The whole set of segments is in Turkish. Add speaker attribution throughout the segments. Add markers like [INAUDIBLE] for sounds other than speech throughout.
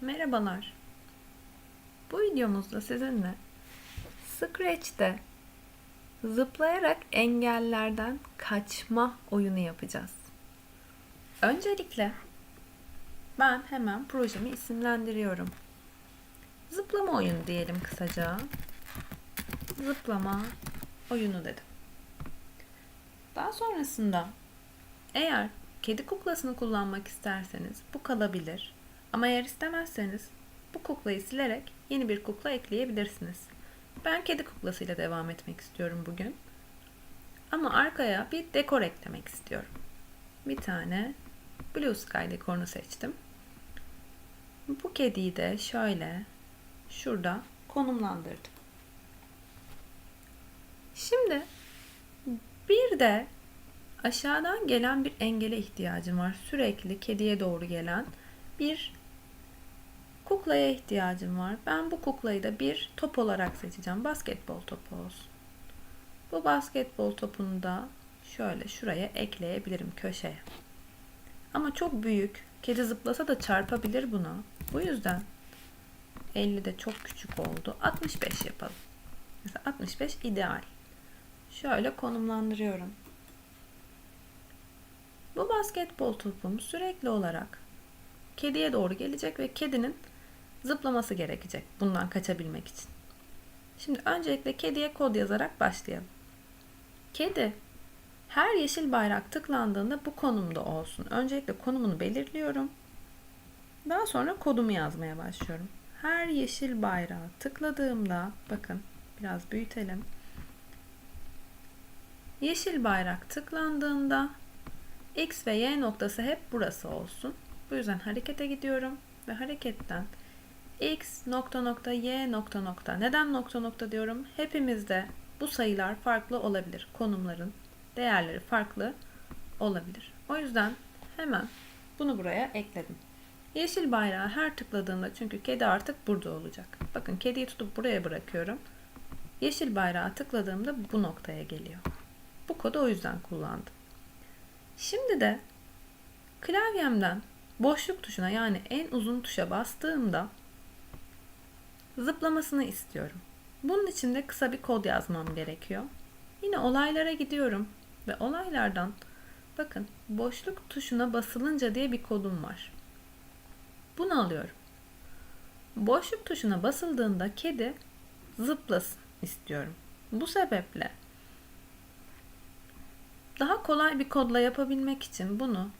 Speaker 1: Merhabalar. Bu videomuzda sizinle Scratch'te zıplayarak engellerden kaçma oyunu yapacağız. Öncelikle ben hemen projemi isimlendiriyorum. Zıplama oyunu diyelim kısaca. Zıplama oyunu dedim. Daha sonrasında eğer kedi kuklasını kullanmak isterseniz bu kalabilir. Ama eğer istemezseniz bu kuklayı silerek yeni bir kukla ekleyebilirsiniz. Ben kedi kuklasıyla devam etmek istiyorum bugün. Ama arkaya bir dekor eklemek istiyorum. Bir tane Blue Sky dekorunu seçtim. Bu kediyi de şöyle şurada konumlandırdım. Şimdi bir de aşağıdan gelen bir engele ihtiyacım var. Sürekli kediye doğru gelen bir kuklaya ihtiyacım var. Ben bu kuklayı da bir top olarak seçeceğim. Basketbol topu olsun. Bu basketbol topunu da şöyle şuraya ekleyebilirim köşeye. Ama çok büyük. Kedi zıplasa da çarpabilir buna. Bu yüzden 50 de çok küçük oldu. 65 yapalım. Mesela 65 ideal. Şöyle konumlandırıyorum. Bu basketbol topum sürekli olarak kediye doğru gelecek ve kedinin zıplaması gerekecek bundan kaçabilmek için. Şimdi öncelikle kediye kod yazarak başlayalım. Kedi her yeşil bayrak tıklandığında bu konumda olsun. Öncelikle konumunu belirliyorum. Daha sonra kodumu yazmaya başlıyorum. Her yeşil bayrağı tıkladığımda bakın biraz büyütelim. Yeşil bayrak tıklandığında X ve Y noktası hep burası olsun. Bu yüzden harekete gidiyorum ve hareketten X nokta nokta Y nokta nokta. Neden nokta nokta diyorum? Hepimizde bu sayılar farklı olabilir. Konumların değerleri farklı olabilir. O yüzden hemen bunu buraya ekledim. Yeşil bayrağı her tıkladığımda çünkü kedi artık burada olacak. Bakın kediyi tutup buraya bırakıyorum. Yeşil bayrağı tıkladığımda bu noktaya geliyor. Bu kodu o yüzden kullandım. Şimdi de klavyemden boşluk tuşuna yani en uzun tuşa bastığımda zıplamasını istiyorum. Bunun için de kısa bir kod yazmam gerekiyor. Yine olaylara gidiyorum ve olaylardan bakın boşluk tuşuna basılınca diye bir kodum var. Bunu alıyorum. Boşluk tuşuna basıldığında kedi zıplasın istiyorum. Bu sebeple daha kolay bir kodla yapabilmek için bunu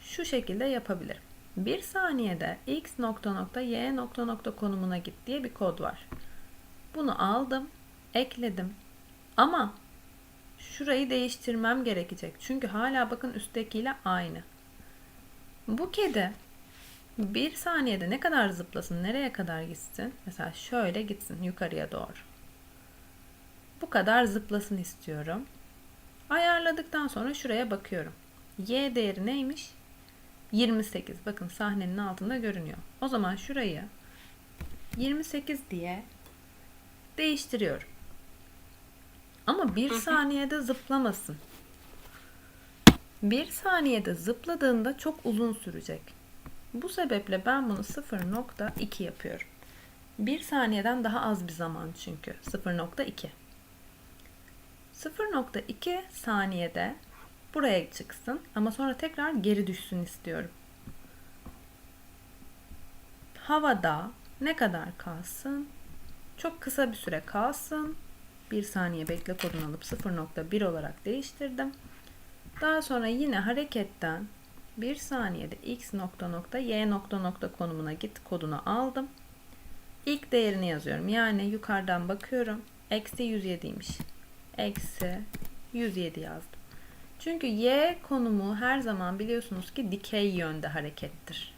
Speaker 1: şu şekilde yapabilirim. Bir saniyede x nokta nokta y nokta nokta konumuna git diye bir kod var. Bunu aldım, ekledim. Ama şurayı değiştirmem gerekecek. Çünkü hala bakın üsttekiyle aynı. Bu kedi bir saniyede ne kadar zıplasın, nereye kadar gitsin? Mesela şöyle gitsin yukarıya doğru. Bu kadar zıplasın istiyorum. Ayarladıktan sonra şuraya bakıyorum. Y değeri neymiş? 28. Bakın sahnenin altında görünüyor. O zaman şurayı 28 diye değiştiriyorum. Ama bir saniyede zıplamasın. Bir saniyede zıpladığında çok uzun sürecek. Bu sebeple ben bunu 0.2 yapıyorum. Bir saniyeden daha az bir zaman çünkü. 0.2. 0.2 saniyede buraya çıksın ama sonra tekrar geri düşsün istiyorum. Havada ne kadar kalsın? Çok kısa bir süre kalsın. Bir saniye bekle kodunu alıp 0.1 olarak değiştirdim. Daha sonra yine hareketten bir saniyede x nokta nokta y nokta nokta konumuna git kodunu aldım. İlk değerini yazıyorum. Yani yukarıdan bakıyorum. Eksi 107'ymiş. Eksi 107 yazdım. Çünkü y konumu her zaman biliyorsunuz ki dikey yönde harekettir.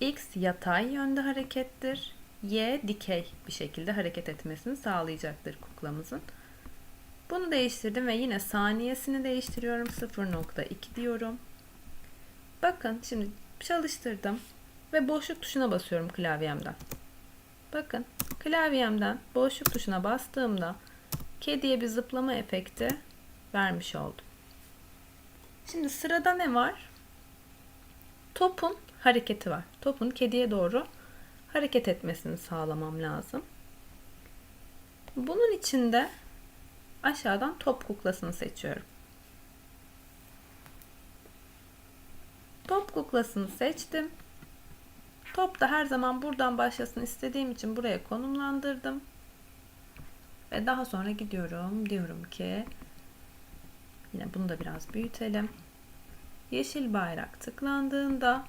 Speaker 1: X yatay yönde harekettir. Y dikey bir şekilde hareket etmesini sağlayacaktır kuklamızın. Bunu değiştirdim ve yine saniyesini değiştiriyorum. 0.2 diyorum. Bakın şimdi çalıştırdım ve boşluk tuşuna basıyorum klavyemden. Bakın klavyemden boşluk tuşuna bastığımda kediye bir zıplama efekti vermiş oldum. Şimdi sırada ne var? Topun hareketi var. Topun kediye doğru hareket etmesini sağlamam lazım. Bunun için de aşağıdan top kuklasını seçiyorum. Top kuklasını seçtim. Top da her zaman buradan başlasın istediğim için buraya konumlandırdım. Ve daha sonra gidiyorum. Diyorum ki yine bunu da biraz büyütelim. Yeşil bayrak tıklandığında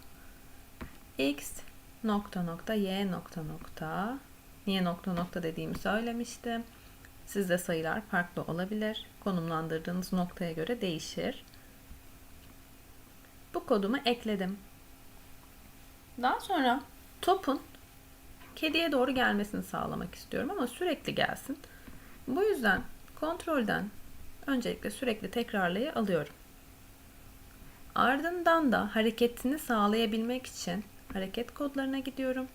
Speaker 1: x nokta nokta y nokta nokta niye nokta nokta dediğimi söylemiştim. Sizde sayılar farklı olabilir. Konumlandırdığınız noktaya göre değişir. Bu kodumu ekledim. Daha sonra topun kediye doğru gelmesini sağlamak istiyorum ama sürekli gelsin. Bu yüzden kontrolden öncelikle sürekli tekrarlayı alıyorum. Ardından da hareketini sağlayabilmek için hareket kodlarına gidiyorum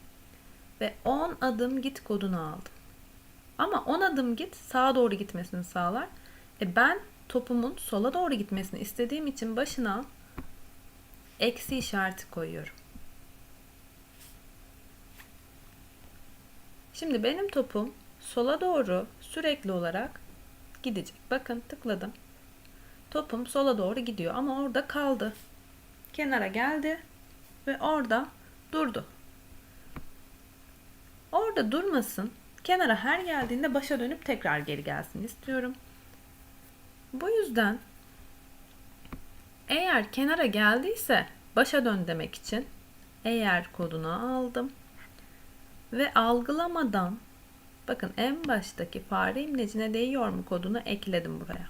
Speaker 1: ve 10 adım git kodunu aldım. Ama 10 adım git sağa doğru gitmesini sağlar. E ben topumun sola doğru gitmesini istediğim için başına eksi işareti koyuyorum. Şimdi benim topum sola doğru sürekli olarak gidecek. Bakın tıkladım. Topum sola doğru gidiyor ama orada kaldı. Kenara geldi ve orada durdu. Orada durmasın. Kenara her geldiğinde başa dönüp tekrar geri gelsin istiyorum. Bu yüzden eğer kenara geldiyse başa dön demek için eğer kodunu aldım ve algılamadan bakın en baştaki fare imlecine değiyor mu kodunu ekledim buraya.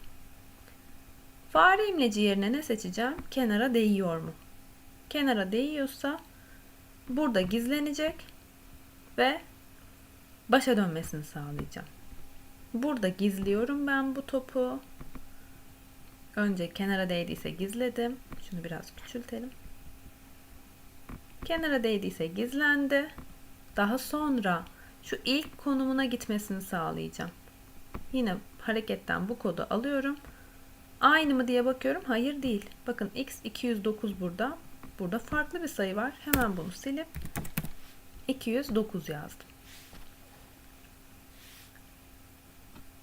Speaker 1: Fare imleci yerine ne seçeceğim? Kenara değiyor mu? Kenara değiyorsa burada gizlenecek ve başa dönmesini sağlayacağım. Burada gizliyorum ben bu topu. Önce kenara değdiyse gizledim. Şunu biraz küçültelim. Kenara değdiyse gizlendi. Daha sonra şu ilk konumuna gitmesini sağlayacağım. Yine hareketten bu kodu alıyorum. Aynı mı diye bakıyorum. Hayır değil. Bakın x 209 burada. Burada farklı bir sayı var. Hemen bunu silip 209 yazdım.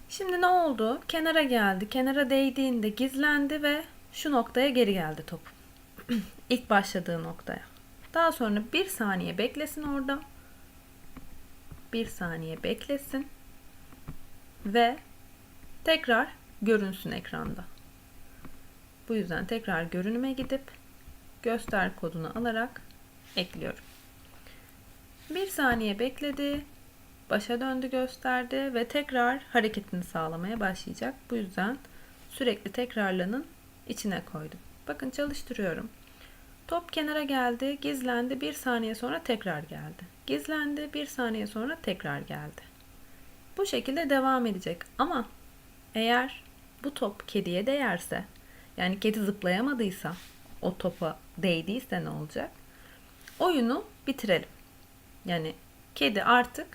Speaker 1: Şimdi ne oldu? Kenara geldi. Kenara değdiğinde gizlendi ve şu noktaya geri geldi top. [CLEARS THROAT] İlk başladığı noktaya. Daha sonra bir saniye beklesin orada. Bir saniye beklesin. Ve tekrar görünsün ekranda. Bu yüzden tekrar görünüme gidip göster kodunu alarak ekliyorum. Bir saniye bekledi. Başa döndü gösterdi ve tekrar hareketini sağlamaya başlayacak. Bu yüzden sürekli tekrarlanın içine koydum. Bakın çalıştırıyorum. Top kenara geldi, gizlendi, bir saniye sonra tekrar geldi. Gizlendi, bir saniye sonra tekrar geldi. Bu şekilde devam edecek ama eğer bu top kediye değerse, yani kedi zıplayamadıysa, o topa değdiyse ne olacak? Oyunu bitirelim. Yani kedi artık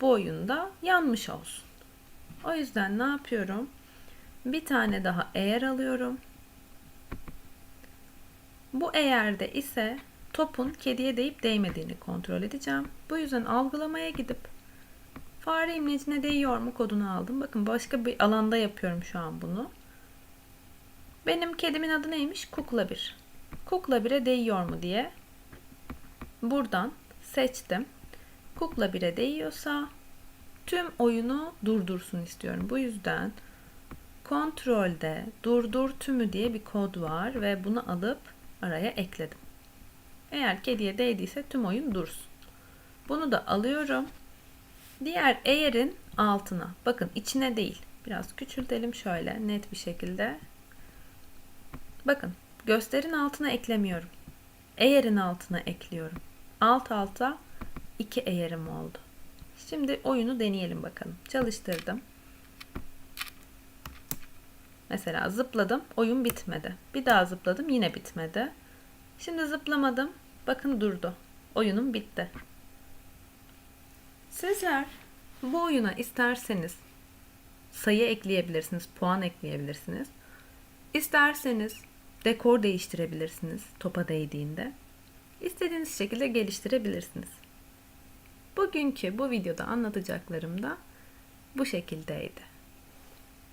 Speaker 1: bu oyunda yanmış olsun. O yüzden ne yapıyorum? Bir tane daha eğer alıyorum. Bu eğerde ise topun kediye değip değmediğini kontrol edeceğim. Bu yüzden algılamaya gidip fare imlecine değiyor mu kodunu aldım. Bakın başka bir alanda yapıyorum şu an bunu. Benim kedimin adı neymiş? Kukla 1. Kukla 1'e değiyor mu diye buradan seçtim. Kukla 1'e değiyorsa tüm oyunu durdursun istiyorum. Bu yüzden kontrolde durdur tümü diye bir kod var ve bunu alıp araya ekledim. Eğer kediye değdiyse tüm oyun dursun. Bunu da alıyorum. Diğer eğerin altına. Bakın içine değil. Biraz küçültelim şöyle net bir şekilde. Bakın gösterin altına eklemiyorum. Eğerin altına ekliyorum. Alt alta iki eğerim oldu. Şimdi oyunu deneyelim bakalım. Çalıştırdım. Mesela zıpladım, oyun bitmedi. Bir daha zıpladım, yine bitmedi. Şimdi zıplamadım, bakın durdu. Oyunum bitti. Sizler bu oyuna isterseniz sayı ekleyebilirsiniz, puan ekleyebilirsiniz. İsterseniz dekor değiştirebilirsiniz topa değdiğinde. istediğiniz şekilde geliştirebilirsiniz. Bugünkü bu videoda anlatacaklarım da bu şekildeydi.